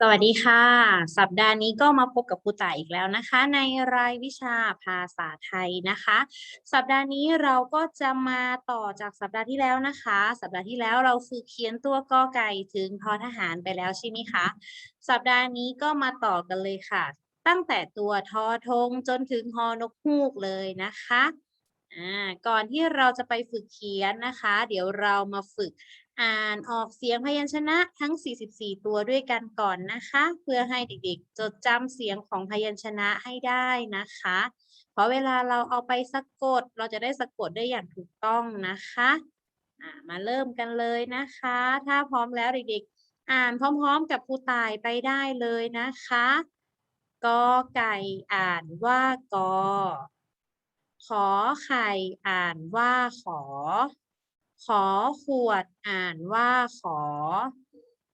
สวัสดีค่ะ สัปดาห์นี้ก็มาพบกับครูต่ายอีกแล้วนะคะ ในรายวิชาภาษาไทยนะคะ สัปดาห์นี้เราก็จะมาต่อจากสัปดาห์ที่แล้วนะคะ สัปดาห์ที่แล้วเราฝึกเขียนตัวกอไก่ถึงทอทหารไปแล้วใช่ไหมคะสัปดาห์นี้ก็มาต่อกันเลยค่ะ ตั้งแต่ตัวทอทงจนถึงฮอนกฮูกเลยนะคะอ่าก่อนที่เราจะไปฝึกเขียนนะคะ เดี๋ยวเรามาฝึก อ่านออกเสียงพยัญชนะทั้ง 44 ตัวด้วยกันก่อนนะคะ เพื่อให้เด็กๆ จดจำเสียงของพยัญชนะให้ได้นะคะ เพราะเวลาเราเอาไปสะกด เราจะได้สะกดได้อย่างถูกต้องนะคะมาเริ่มกันเลยนะคะ ถ้าพร้อมแล้วเด็กๆ อ่านพร้อมๆ กับครูตายไปได้เลยนะคะกอไก่อ่านว่ากอขอไข่อ่านว่าขอ ขอขวดอ่านว่าขอ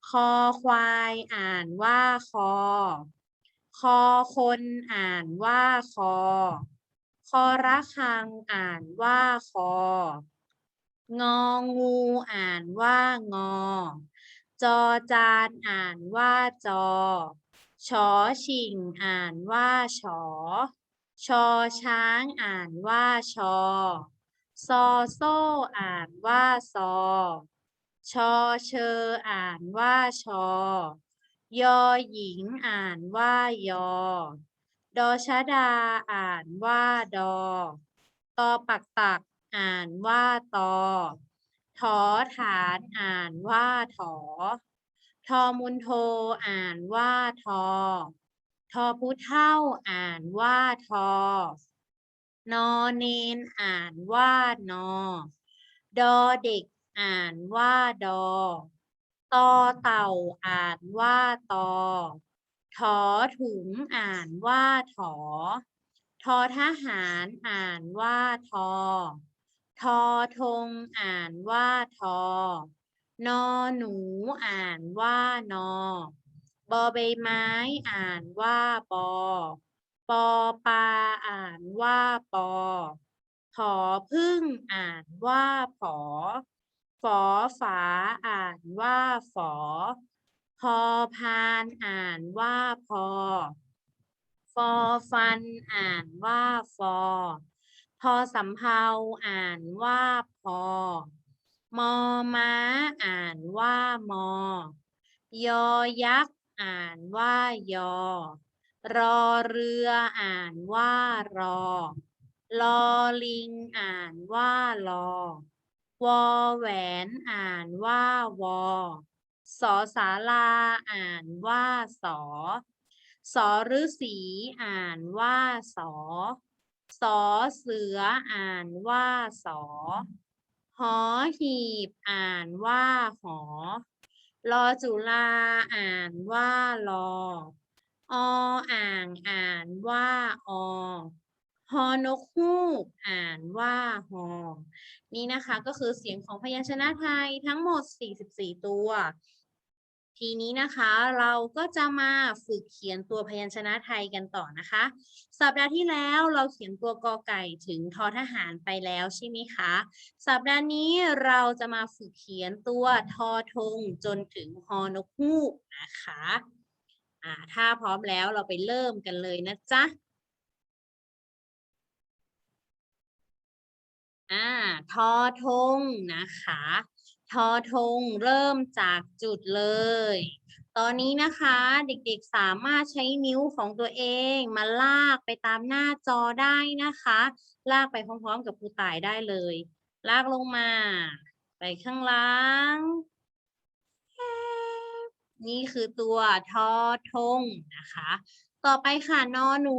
คอควายอ่านว่าคอ คอคนอ่านว่าคอ คอระฆังอ่านว่าคอ งองูอ่านว่างอ จอจานอ่านว่าจอ ชอชิงอ่านว่าชอ ชอช้างอ่านว่าชอ ซอโซอ่านว่าซอ ชอเชออ่านว่าชอ ยอหญิงอ่านว่ายอ ดอชดาอ่านว่าดอ ตอปักตักอ่านว่าตอ ถอฐานอ่านว่าถอ ทอมุนโทอ่านว่าทอ ทอผู้เท่าอ่านว่าทอ นอเนนอ่านว่านอ ดอเด็กอ่านว่าดอ ตอเต่าอ่านว่าตอ ถอถุงอ่านว่าถอ ทอทหารอ่านว่าทอ ทอธงอ่านว่าทอนอหนูอ่านว่านอบอใบไม้อ่านว่าบอ ปอปลาอ่านว่าปอผอพึ่งอ่านว่าผอฝอฝาอ่านว่าฝอพอพานอ่านว่าพอ ฟอฟันอ่านว่าฟอ พอสำเภาอ่านว่าพอ มอม้าอ่านว่ามอ ยอยักษ์อ่านว่ายอ รอเรืออ่านว่ารอ ลอลิงอ่านว่าลอ วอแหวนอ่านว่าวอ สอสาลาอ่านว่าสอ สอฤษีอ่านว่าสอ สอเสืออ่านว่าสอ หอหีบอ่านว่าหอรอจุลาอ่านว่าลอ ออ่างอ่านว่าอฮอนกฮูกอ่านว่าฮอนี่นะคะก็คือเสียงของพยัญชนะไทยทั้งหมด 44 ตัว ทีนี้นะคะเราก็จะมาฝึกเขียนตัวพยัญชนะไทยกันต่อนะคะ สัปดาห์ที่แล้วเราเขียนตัวกอไก่ถึงทอทหารไปแล้วใช่ไหมคะ สัปดาห์นี้เราจะมาฝึกเขียนตัวทอทงจนถึงฮอนกฮูกนะคะ อ่าถ้าพร้อมแล้วเราไปเริ่มกันเลยนะจ๊ะอ่าทอทงนะคะ ทอทงเริ่มจากจุดเลย ตอนนี้นะคะเด็กๆสามารถใช้นิ้วของตัวเองมาลากไปตามหน้าจอได้นะคะ ลากไปพร้อมๆกับครูต่ายได้เลย ลากลงมา ไปข้างล่าง นี่คือตัวทอทงนะคะ ต่อไปค่ะนอหนู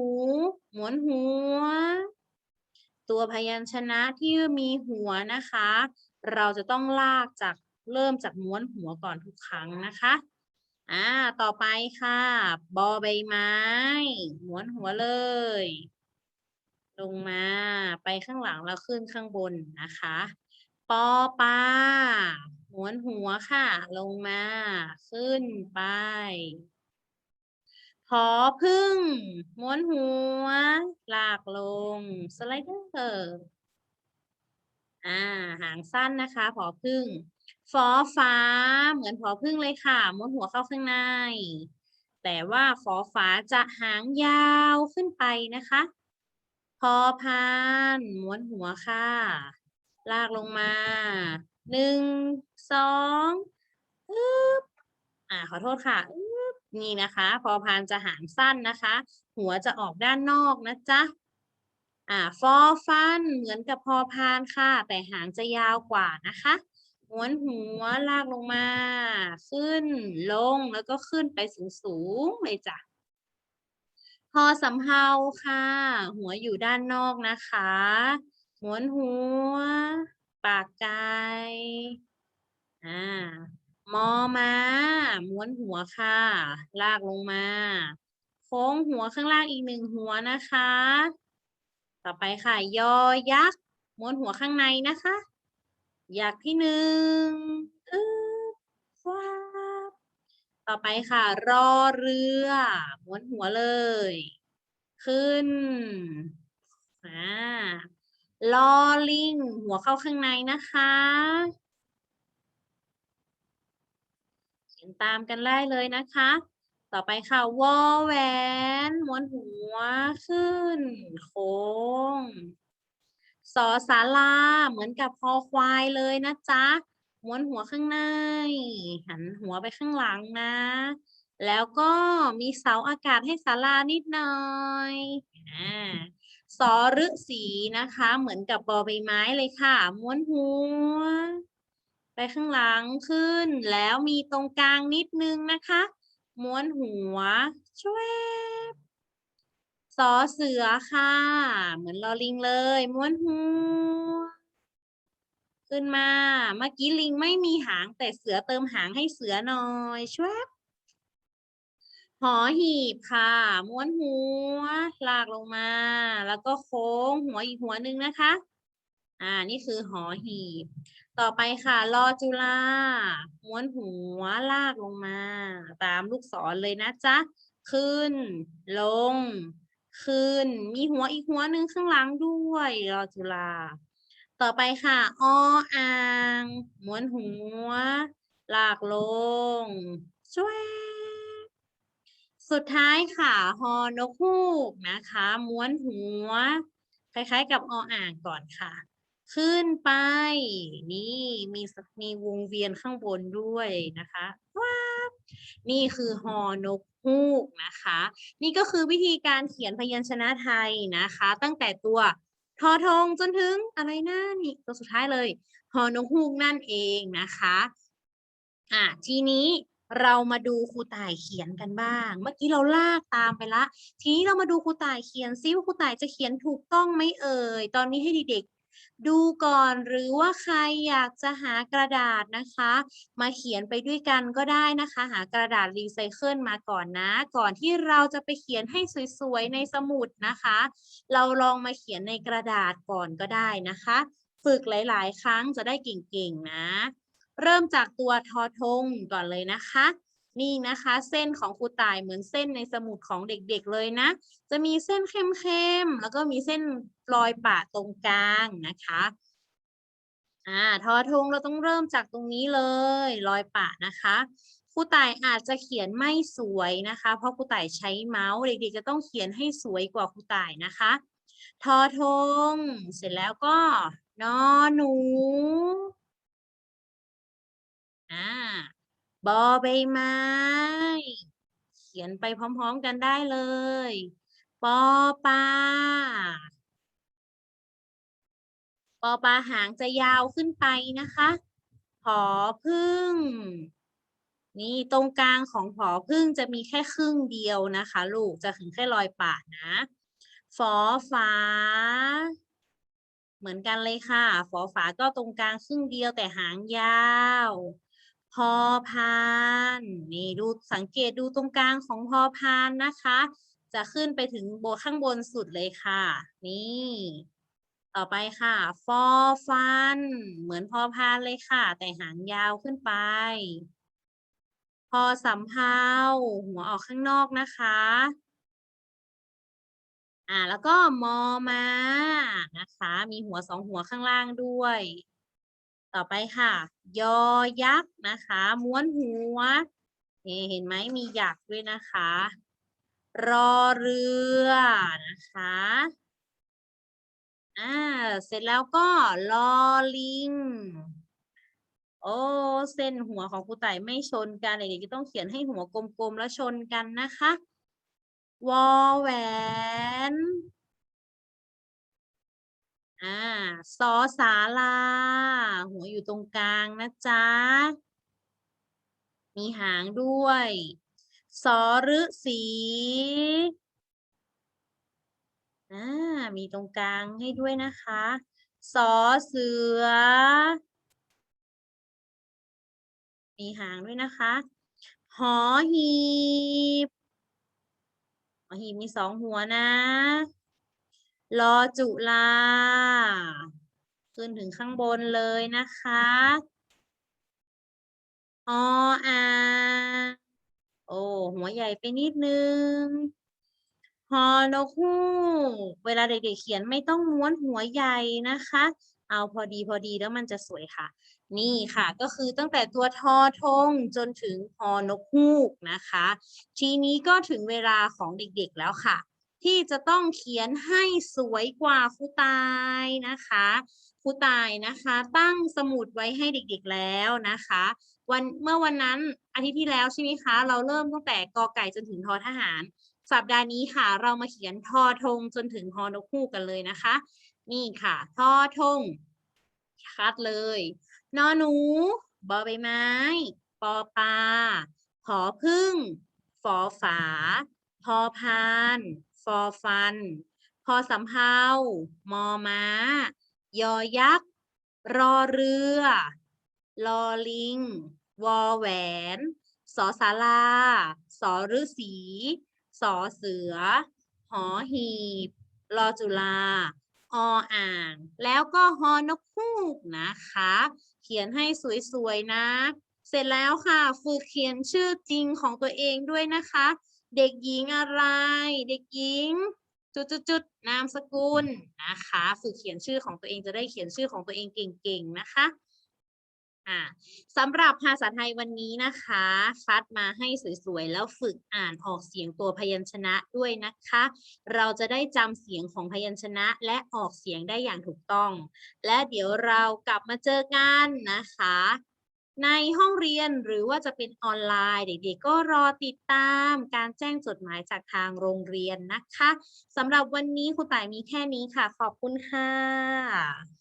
หมุนหัว ตัวพยัญชนะที่มีหัวนะคะ เราจะต้องลากจากเริ่มจากม้วนหัวก่อนทุกครั้งนะคะอ่าต่อไปค่ะ บอใบไม้ม้วนหัวเลย ลงมาไปข้างหลังแล้วขึ้นข้างบนนะคะ ปอปลา ม้วนหัวค่ะ ลงมา ขึ้นไปพอพึ่ง ม้วนหัว ลากลง สไลเดอร์อ่า หางสั้นนะคะ พอพึ่ง ฟอฟ้า เหมือนพอพึ่งเลยค่ะ ม้วนหัวเข้าข้างใน แต่ว่าฝอฝาจะหางยาวขึ้นไปนะคะ พอพาน ม้วนหัวค่ะ ลากลงมา หนึ่งสองอึ๊บอ่าขอโทษค่ะนี่นะคะ พอพานจะหางสั้นนะคะ หัวจะออกด้านนอกนะจ๊ะอ่าฟอฟันเหมือนกับพอพานค่ะ แต่หางจะยาวกว่านะคะม้วนหัวลากลงมา ขึ้นลงแล้วก็ขึ้นไปสูงสูงๆเลยจ้ะพอสำเภาค่ะ หัวอยู่ด้านนอกนะคะม้วนหัว ปากไก่อ่ามอมาม้วนหัวค่ะ ลากลงมา โค้งหัวข้างล่างอีกหนึ่งหัวนะคะ ต่อไปค่ะ ยอยักษ์ม้วนหัวข้างในนะคะยักที่หนึ่งอึ๊บฟ้าต่อไปค่ะ รอเรือม้วนหัวเลย ขึ้นอ่า ลอลิงหัวเข้าข้างในนะคะเขียนตามกันได้เลยนะคะ ต่อไปค่ะวอแหวนม้วนหัวขึ้น โค้งสอสาราเหมือนกับคอควายเลยนะจ๊ะม้วนหัวข้างใน หันหัวไปข้างหลังนะ แล้วก็มีเสาอากาศให้ศาลานิดหน่อยอ่า สอฤษีนะคะ เหมือนกับบอใบไม้เลยค่ะ ม้วนหัว ไปข้างหลังขึ้น แล้วมีตรงกลางนิดนึงนะคะ ม้วนหัวช่วยสอเสือค่ะ เหมือนลอลิงเลย ม้วนหัว ขึ้นมา เมื่อกี้ลิงไม่มีหางแต่เสือเติมหางให้เสือหน่อยช่วย หอหีบค่ะ ม้วนหัว ลากลงมา แล้วก็โค้งหัวอีกหัวหนึ่งนะคะ อ่า นี่คือหอหีบ ต่อไปค่ะรอจุฬาม้วนหัวลากลงมา ตามลูกศรเลยนะจ๊ะ ขึ้น ลง ขึ้น มีหัวอีกหัวหนึ่งข้างหลังด้วยรอจุฬาต่อไปค่ะ ออ่าง ม้วนหัว ลากลงช่วย สุดท้ายค่ะฮอนกฮูกนะคะ ม้วนหัว คล้ายๆ กับออ่างก่อนค่ะ ขึ้นไป นี่มีมีวงเวียนข้างบนด้วยนะคะว้านี่คือฮอนกฮูกนะคะ นี่ก็คือวิธีการเขียนพยัญชนะไทยนะคะ ตั้งแต่ตัวทอทงจนถึงอะไรนะนี่ตัวสุดท้ายเลยฮอนกฮูกนั่นเองนะคะอะทีนี้ เรามาดูครูต่ายเขียนกันบ้าง เมื่อกี้เราลากตามไปละ ทีนี้เรามาดูครูต่ายเขียนซิว่าครูต่ายจะเขียนถูกต้องไหมเอ่ย ตอนนี้ให้เด็กๆดูก่อนหรือว่าใครอยากจะหากระดาษนะคะ มาเขียนไปด้วยกันก็ได้นะคะ หากระดาษรีไซเคิลมาก่อนนะ ก่อนที่เราจะไปเขียนให้สวยๆในสมุดนะคะ เราลองมาเขียนในกระดาษก่อนก็ได้นะคะ ฝึกหลาย ๆ ครั้งจะได้เก่งๆนะ เริ่มจากตัวทอทงก่อนเลยนะคะ นี่นะคะเส้นของครูต่ายเหมือนเส้นในสมุดของเด็กๆเลยนะ จะมีเส้นเข้มๆแล้วก็มีเส้นรอยปะตรงกลางนะคะอ่าทอทงเราต้องเริ่มจากตรงนี้เลยรอยปะนะคะครูต่ายอาจจะเขียนไม่สวยนะคะ เพราะครูต่ายใช้เมาส์เด็กๆจะต้องเขียนให้สวยกว่าครูต่ายนะคะ ทอทง เสร็จแล้วก็นอหนู อ่าบอใบไม้เขียนไปพร้อมๆกันได้เลย ปอปลาปอปลาหางจะยาวขึ้นไปนะคะผอพึ่ง นี่ตรงกลางของผอพึ่งจะมีแค่ครึ่งเดียวนะคะ ลูกจะถึงแค่รอยปากนะฝอฝา เหมือนกันเลยค่ะ ฝอฝาก็ตรงกลางครึ่งเดียวแต่หางยาว พอพานนี่ดูสังเกตดูตรงกลางของพอพานนะคะ จะขึ้นไปถึงโบข้างบนสุดเลยค่ะ นี่ ต่อไปค่ะ ฟอฟัน เหมือนพอพานเลยค่ะ แต่หางยาวขึ้นไป พอสำเภาหัวออกข้างนอกนะคะอ่าแล้วก็มอมานะคะ มีหัวสองหัวข้างล่างด้วย ต่อไปค่ะ ยอยักษ์นะคะ ม้วนหัวเห็นไหมมีหยักด้วยนะคะ รอเรือนะคะอ่าเสร็จแล้วก็ลอลิง โอ้เส้นหัวของครูไต่ไม่ชนกันเด็กๆก็ต้องเขียนให้หัวกลมๆแล้วชนกันนะคะ วอแหวน อ่าสอสาลา หัวอยู่ตรงกลางนะจ๊ะ มีหางด้วยสอฤษีอ่ามีตรงกลางให้ด้วยนะคะสอเสือ มีหางด้วยนะคะ หอหีบ หอหีบมีสองหัวนะ รอจุลาขึ้นถึงข้างบนเลยนะคะออาโอ้หัวใหญ่ไปนิดนึงฮอนกฮูกเวลาเด็กๆเขียนไม่ต้องม้วนหัวใหญ่นะคะ เอาพอดีพอดีแล้วมันจะสวยค่ะ นี่ค่ะก็คือตั้งแต่ตัวทอทงจนถึงฮอนกฮูกนะคะ ทีนี้ก็ถึงเวลาของเด็กๆแล้วค่ะ ที่จะต้องเขียนให้สวยกว่าครูตายนะคะครูตายนะคะ ตั้งสมุดไว้ให้เด็กๆแล้วนะคะ วันเมื่อวันนั้นอาทิตย์ที่แล้วใช่ไหมคะ เราเริ่มตั้งแต่กอไก่จนถึงทอทหาร สัปดาห์นี้ค่ะ เรามาเขียนทอทงจนถึงฮอนกฮูกกันเลยนะคะ นี่ค่ะทอทงคัดเลยนอหนูบอใบไม้ปอปลาผอพึ่งฟอฝาพอพาน ฟอฟัน พอสำเภามอม้า ยอยักษ์ รอเรือ ลอลิง วอแหวน สอสาราสอฤษีสอเสือ หอหีบ รอจุฬาออ่าง แล้วก็ฮอนกฮูกนะคะ เขียนให้สวยๆนะ เสร็จแล้วค่ะ ฝึกเขียนชื่อจริงของตัวเองด้วยนะคะ เด็กหญิงอะไร เด็กหญิง จุดๆๆนามสกุลนะคะ ฝึกเขียนชื่อของตัวเองจะได้เขียนชื่อของตัวเองเก่งๆนะคะอ่าสำหรับภาษาไทยวันนี้นะคะ คัดมาให้สวยๆ แล้วฝึกอ่านออกเสียงตัวพยัญชนะด้วยนะคะ เราจะได้จำเสียงของพยัญชนะและออกเสียงได้อย่างถูกต้อง และเดี๋ยวเรากลับมาเจอกันนะคะ ในห้องเรียนหรือว่าจะเป็นออนไลน์ เด็กๆก็รอติดตามการแจ้งจดหมายจากทางโรงเรียนนะคะสำหรับวันนี้ครูต่ายมีแค่นี้ค่ะ ขอบคุณค่ะ